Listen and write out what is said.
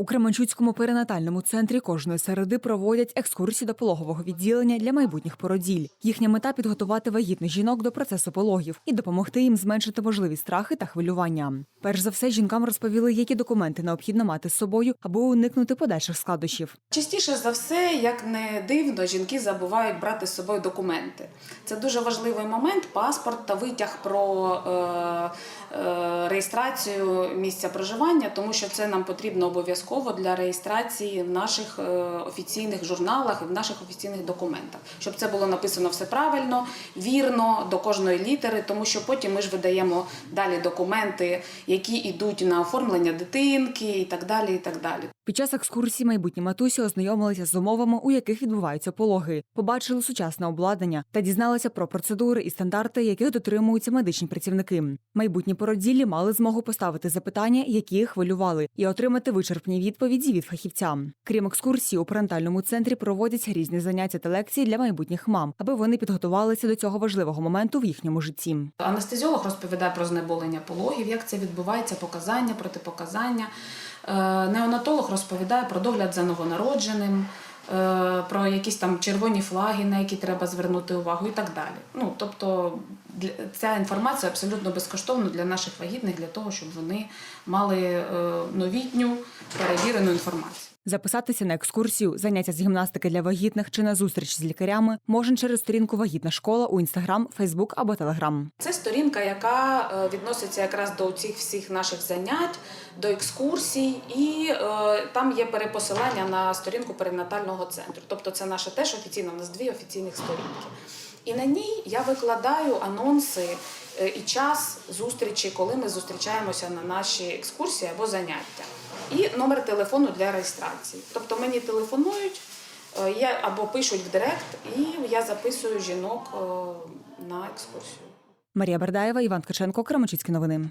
У Кременчуцькому перинатальному центрі кожної середи проводять екскурсії до пологового відділення для майбутніх породіль. Їхня мета підготувати вагітних жінок до процесу пологів і допомогти їм зменшити можливі страхи та хвилювання. Перш за все, жінкам розповіли, які документи необхідно мати з собою, аби уникнути подальших складощів. Частіше за все, як не дивно, жінки забувають брати з собою документи. Це дуже важливий момент паспорт та витяг про е, реєстрацію місця проживання, тому що це нам потрібно обов'язково для реєстрації в наших е, офіційних журналах і в наших офіційних документах, щоб це було написано все правильно, вірно до кожної літери, тому що потім ми ж видаємо далі документи, які йдуть на оформлення дитинки і так далі. І так далі. Під час екскурсії майбутні матусі ознайомилися з умовами, у яких відбуваються пологи, побачили сучасне обладнання та дізналися про процедури і стандарти, яких дотримуються медичні працівники. Майбутні породіллі мали змогу поставити запитання, які хвилювали, і отримати вичерпні відповіді від фахівця. Крім екскурсії, у парентальному центрі проводять різні заняття та лекції для майбутніх мам, аби вони підготувалися до цього важливого моменту в їхньому житті. Анестезіолог розповідає про знеболення пологів, як це відбувається, показання, протипоказання. Е, Неонатолог розповідає про догляд за новонародженим, е, про якісь там червоні флаги, на які треба звернути увагу, і так далі. Ну тобто ця інформація абсолютно безкоштовна для наших вагітних, для того, щоб вони мали е, новітню перевірену інформацію. Записатися на екскурсію, заняття з гімнастики для вагітних чи на зустріч з лікарями можна через сторінку Вагітна школа у інстаграм, Фейсбук або Телеграм. Це сторінка, яка е, відноситься якраз до цих всіх наших занять, до екскурсій, і е, там є перепосилання на сторінку перинатального центру. Тобто це наше теж офіційно, у нас дві офіційних сторінки. І на ній я викладаю анонси е, і час зустрічі, коли ми зустрічаємося на наші екскурсії або заняття. І номер телефону для реєстрації. Тобто мені телефонують, е, я або пишуть в директ, і я записую жінок е, на екскурсію. Марія Бердаєва, Іван Ткаченко, Крамачицькі новини.